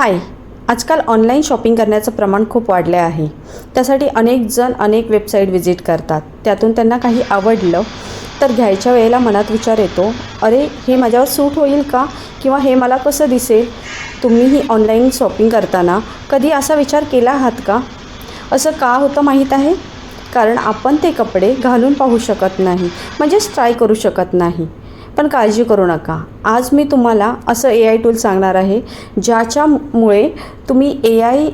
हाय आजकाल online shopping करण्याचं प्रमाण खूप वाढले आहे. त्यासाठी अनेक जण अनेक वेबसाईट व्हिजिट करतात. त्यातून त्यांना काही आवडलं तर घ्यायच्या वेळेला मनात विचार येतो अरे हे माझ्यावर सूट होईल का? किंवा हे मला कसं दिसेल? तुम्हीही ऑनलाईन शॉपिंग करताना कधी असा विचार केला आहात का? असं का होतं माहीत आहे? कारण आपण ते कपडे घालून पाहू शकत नाही म्हणजेच ट्राय करू शकत नाही. पण काळजी करू नका. आज मी तुम्हाला असं ए आय टूल सांगणार आहे ज्याच्यामुळे तुम्ही ए आय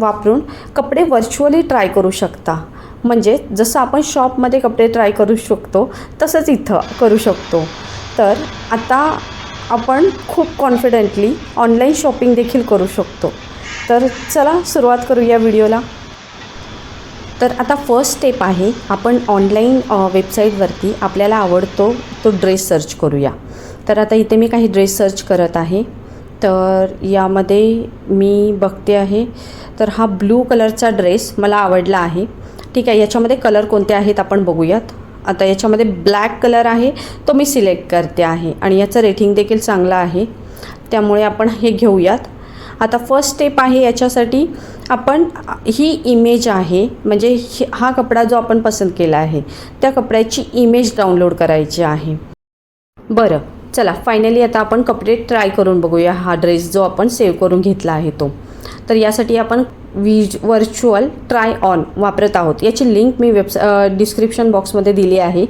वापरून कपडे व्हर्च्युअली ट्राय करू शकता. म्हणजे जसं आपण शॉपमध्ये कपडे ट्राय करू शकतो तसंच इथं करू शकतो. तर आता आपण खूप कॉन्फिडेंटली ऑनलाईन शॉपिंग देखील करू शकतो. तर चला सुरुवात करूया व्हिडिओला तर आता फर्स्ट स्टेप आहे आपण ऑनलाईन वेबसाईटवरती आपल्याला आवडतो तो ड्रेस सर्च करूया. तर आता इथे मी काही ड्रेस सर्च करत आहे. तर यामध्ये मी बघते आहे. तर हा ब्लू कलरचा ड्रेस मला आवडला आहे. ठीक आहे याच्यामध्ये कलर कोणते आहेत आपण बघूयात. आता याच्यामध्ये ब्लॅक कलर आहे तो मी सिलेक्ट करते आहे. आणि याचं रेटिंग देखील चांगलं आहे. त्यामुळे आपण हे घेऊयात. आता फर्स्ट स्टेप आहे याच्यासाठी आपण ही इमेज आहे म्हणजे हा कपडा जो आपण पसंत केला आहे त्या कपड्याची इमेज डाउनलोड करायची आहे. बरं चला फायनली आता आपण कपडे ट्राय करून बघूया हा ड्रेस जो आपण सेव्ह करून घेतला आहे तो. तर यासाठी आपण विज व्हर्च्युअल ट्राय ऑन वापरत आहोत. याची लिंक मी वेबसा डिस्क्रिप्शन बॉक्समध्ये दिली आहे.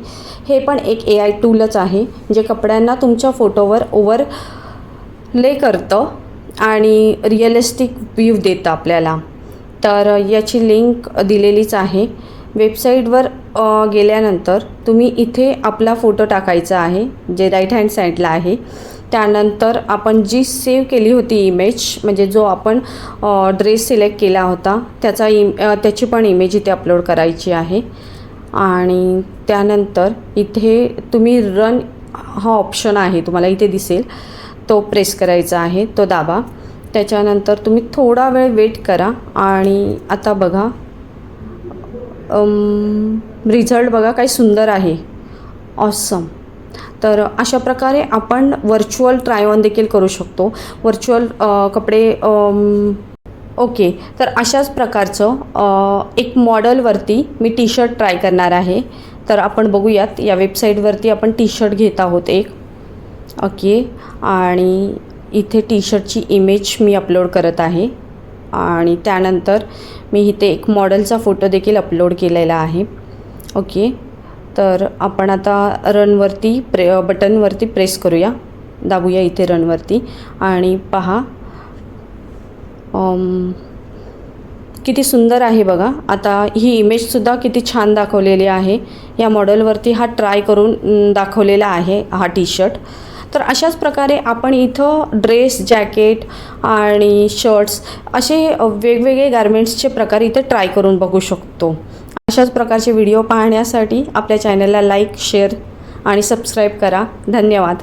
हे पण एक ए आय टूलच आहे जे कपड्यांना तुमच्या फोटोवर ओवर ले करतं. आणि रिअलिस्टिक व्ह्यू देतं आपल्याला. तर याची लिंक दिलेलीच आहे. वेबसाईटवर गेल्यानंतर तुम्ही इथे आपला फोटो टाकायचा आहे जे राईट हँड साईडला आहे. त्यानंतर आपण जी सेव्ह केली होती इमेज म्हणजे जो आपण ड्रेस सिलेक्ट केला होता त्याचा इम त्याची पण इमेज इथे अपलोड करायची आहे. आणि त्यानंतर इथे तुम्ही रन हा ऑप्शन आहे तुम्हाला इथे दिसेल. तो प्रेस करायचा आहे तो दाबा. त्याच्यानंतर तुम्ही थोडा वेळ वेट करा आणि आता बघा रिझल्ट बघा काही सुंदर आहे. ऑसम तर अशा प्रकारे आपण व्हर्च्युअल ट्राय ऑन देखील करू शकतो. व्हर्च्युअल कपडे ओके तर अशाच प्रकारचं एक मॉडलवरती मी टी शर्ट ट्राय करणार आहे. तर आपण बघूयात या वेबसाईटवरती आपण टी शर्ट घेत आहोत एक. ओके. आणि इथे टी शर्टची इमेज मी अपलोड करत आहे. आणि त्यानंतर मी इथे एक मॉडेलचा फोटो देखील अपलोड केलेला आहे. ओके. तर आपण आता रनवरती प्रे बटनवरती प्रेस करूया. दाबूया इथे रनवरती आणि पहा. किती सुंदर आहे बघा. आता ही इमेजसुद्धा किती छान दाखवलेली आहे. या मॉडेलवरती हा ट्राय करून दाखवलेला आहे हा टी शर्ट तर अशाच प्रकारे आपण इथं ड्रेस जॅकेट आणि शर्ट्स असे वेगवेगळे गारमेंट्सचे प्रकार इथे ट्राय करून बघू शकतो. अशाच प्रकारचे व्हिडिओ पाहण्यासाठी आपल्या चॅनलला लाईक शेअर आणि सबस्क्राईब करा. धन्यवाद.